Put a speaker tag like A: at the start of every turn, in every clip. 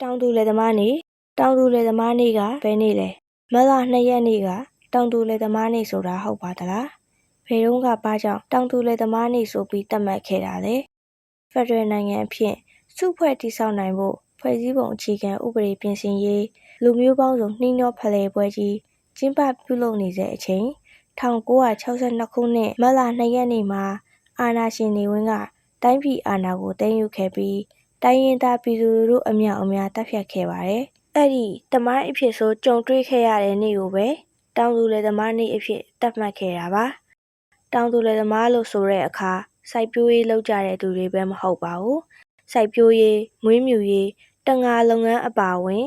A: တောင်သူလယ်သမားနေ့တောင်သူလယ်သမားနေ့ကဘယ်နေ့လဲမတ်လ2ရက်နေ့ကတောင်သူလယ်သမားနေ့ဆိုတာဟုတ်ပါသလားဘယ်တော့ကဘာကြောင့်တောင်သူလယ်သမားနေ့ဆိုပြီးသတ်မှတ်ခဲ့တာလဲဖက်ဒရယ်နိုင်ငံအဖြစ်စုဖွဲ့တည်ဆောက်နိုင်ဖို့ဖွဲ့စည်းပုံအခြေခံဥပဒေပြင်ဆင်ရေးလူမျိုးပေါင်းစုံနှီးနှောဖလှယ်ပွဲကြီးကျင်းပပြုလုပ်နေတဲ့အချိန်1962ခုနှစ်မတ်လ2ရက်နေ့မှာအာဏာရှင်နေဝင်းကတိုင်းပြည်အာဏာကိုသိမ်းယူခဲ့ပြီး တိုင်းရင်းသားပြည်သူလူထုအမြောက်အများတပ်ဖြတ်ခဲ့ပါတယ်။အဲ့ဒီတမိုင်းအဖြစ်ဆိုကြုံတွေ့ခဲ့ရတဲ့နေ့ကိုပဲတောင်သူလယ်သမားနေ့အဖြစ်သတ်မှတ်ခဲ့တာပါ။တောင်သူလယ်သမားလို့ဆိုတဲ့အခါစိုက်ပျိုးရေးလုပ်ကြတဲ့သူတွေပဲမဟုတ်ပါဘူး။စိုက်ပျိုးရေး၊မွေးမြူရေး၊တံငါလုပ်ငန်းအပါအဝင်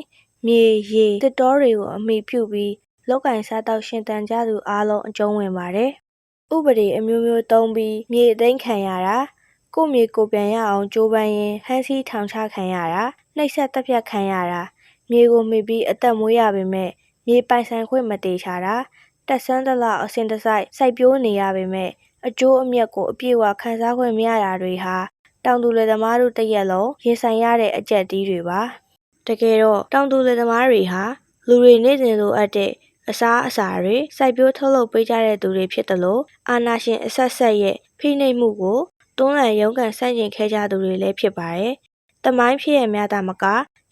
A: မြေ၊ရေ၊သစ်တောတွေကိုအမှီပြုပြီးလုပ်ကိုင်စားသောက်ရှင်သန်ကြသူအားလုံးအကျုံးဝင်ပါတယ်။ဥပဒေအမျိုးမျိုးသုံးပြီးမြေအသိမ်းခံရတာ၊ ကိုယ့်မြေကိုယ်ပြန်ရအောင်ကြိုးပမ်းရင်းဖမ်းဆီးထောင်ချခံရတာ၊နှိပ်စက်သတ်ဖြတ်ခံရတာ၊မြေကိုမှီပြီးအသက်မွေးရပေမယ့်မြေပိုင်ဆိုင်ခွင့်မသေချာတာ၊တတ်စွမ်းသလောက်အစဉ်တစိုက်စိုက်ပျိုးနေရပေမယ့်အကျိုးအမြတ်ကိုအပြည့်အဝခံစားခွင့်မရတာတွေဟာတောင်သူလယ်သမားထုတစ်ရပ်လုံးရင်ဆိုင်ရတဲ့အကျပ်အတည်းတွေပါ။တကယ်တော့တောင်သူလယ်သမားတွေဟာလူတွေနေ့စဉ်လိုအပ်တဲ့အစားအစာတွေစိုက်ပျိုးထုတ်လုပ်ပေးကြတဲ့သူတွေဖြစ်သလိုအာဏာရှင်အဆက်ဆက်ရဲ့ဖိနှိပ်မှုကို တွန်းလှန်ရုန်းကန်ဆန့်ကျင်ခဲ့ကြသူတွေလည်းဖြစ်ပါတယ်။တမိုင်းဖြစ်ရများတာမက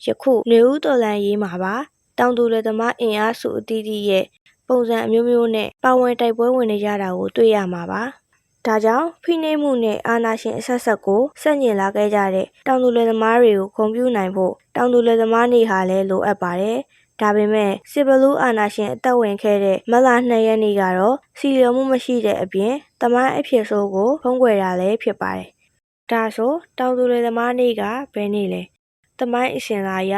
A: ယခုຫນွေဦးတော်လန်ရေးမှာပါတောင်သူလယ်သမားအင်အားစုအသီးသီးရဲ့ပုံစံအမျိုးမျိုးနဲ့ပါဝင်တိုက်ပွဲဝင်နေကြတာကိုတွေ့ရမှာပါ။ဒါကြောင့်ဖိနှိပ်မှုနဲ့အာဏာရှင်အဆက်ဆက်ကိုဆန့်ကျင်လာခဲ့ကြတဲ့တောင်သူလယ်သမားတွေကိုဂုဏ်ပြုနိုင်ဖို့တောင်သူလယ်သမားနေ့ဟာလည်းလိုအပ်ပါတယ်။ ဒါပေမဲ့စစ်ဘလူးအာဏာရှင်အသက်ဝင်ခဲ့တဲ့မတ်လ2ရက်နေ့ကတော့စီလျော်မှုမရှိတဲ့အပြင်တမိုင်းအဖြစ်ဆိုးကိုဖုံးကွယ်တာလည်းဖြစ်ပါတယ်။ဒါဆိုတောင်သူလယ်သမားနေ့ကဘယ်နေ့လဲ။တမိုင်းအစဉ်လာအရ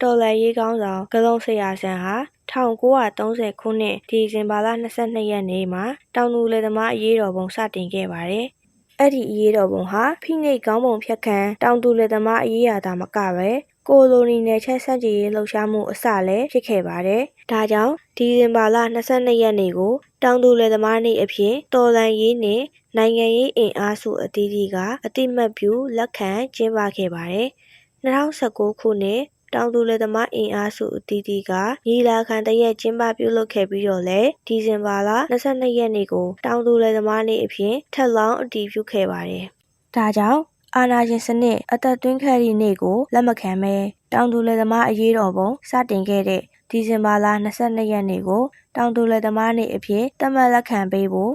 A: တော်လှန်ရေးခေါင်းဆောင်ဂလုံဆရာဆန်ဟာ1930ခုနှစ်ဒီဇင်ဘာလ22ရက်နေ့မှာတောင်သူလယ်သမားအရေးတော်ပုံစတင်ခဲ့ပါတယ်။အဲ့ဒီအရေးတော်ပုံဟာဖိနှိပ်ခေါင်းပုံဖြတ်ခံတောင်သူလယ်သမားအရေးအရာသာမကပဲ ကိုလိုနီနယ်ချက်ဆက်ကြည်ရေးလှုပ်ရှားမှုအစလည်းဖြစ်ခဲ့ပါတယ်။ဒါကြောင့်ဒီဇင်ဘာလ22ရက်နေ့ကိုတောင်သူလယ်သမားနေ့အဖြစ်တော်လန်ရေးနဲ့နိုင်ငံရေးအင်အားစုအသီးသီးကအတိမတ်ပြုလက်ခံကျင်းပခဲ့ပါတယ်။2019ခုနှစ်တောင်သူလယ်သမားအင်အားစုအသီးသီးကညီလာခံတရက်ကျင်းပပြုလုပ်ခဲ့ပြီးတော့လဲဒီဇင်ဘာလ22ရက်နေ့ကိုတောင်သူလယ်သမားနေ့အဖြစ်ထက်လောင်းအတည်ပြုခဲ့ပါတယ်။ဒါကြောင့် အာဏာရှင်စနစ်အသက်သွင်းခဲ့သည့်နေ့ကိုလက်မခံဘဲတောင်သူလယ်သမားအရေးတော်ပုံစတင်ခဲ့တဲ့ဒီဇင်ဘာလ22ရက်နေ့ကိုတောင်သူလယ်သမားနေ့အဖြစ်သတ်မှတ်လက်ခံပေးဖို့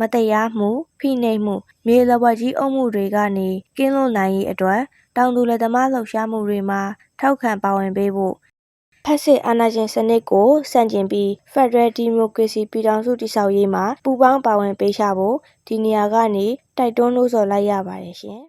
A: မတရားမှုဖိနှိပ်မှုမြေလဝက်ကြီးအုပ်မှုတွေကနေကင်းလွတ်နိုင်ရေးအတွက်တောင်သူလယ်သမားလှုပ်ရှားမှုတွေမှာထောက်ခံပါဝင်ပေးဖို့ဖက်စစ်အာဏာရှင်စနစ်ကိုဆန့်ကျင်ပြီးဖက်ဒရယ်ဒီမိုကရေစီပြည်ထောင်စုတည်ဆောက်ရေးမှာပူးပေါင်းပါဝင်ပေးကြဖို့ဒီနေရာကနေတိုက်တွန်းလို့ဆိုလိုက်ရပါတယ်ရှင်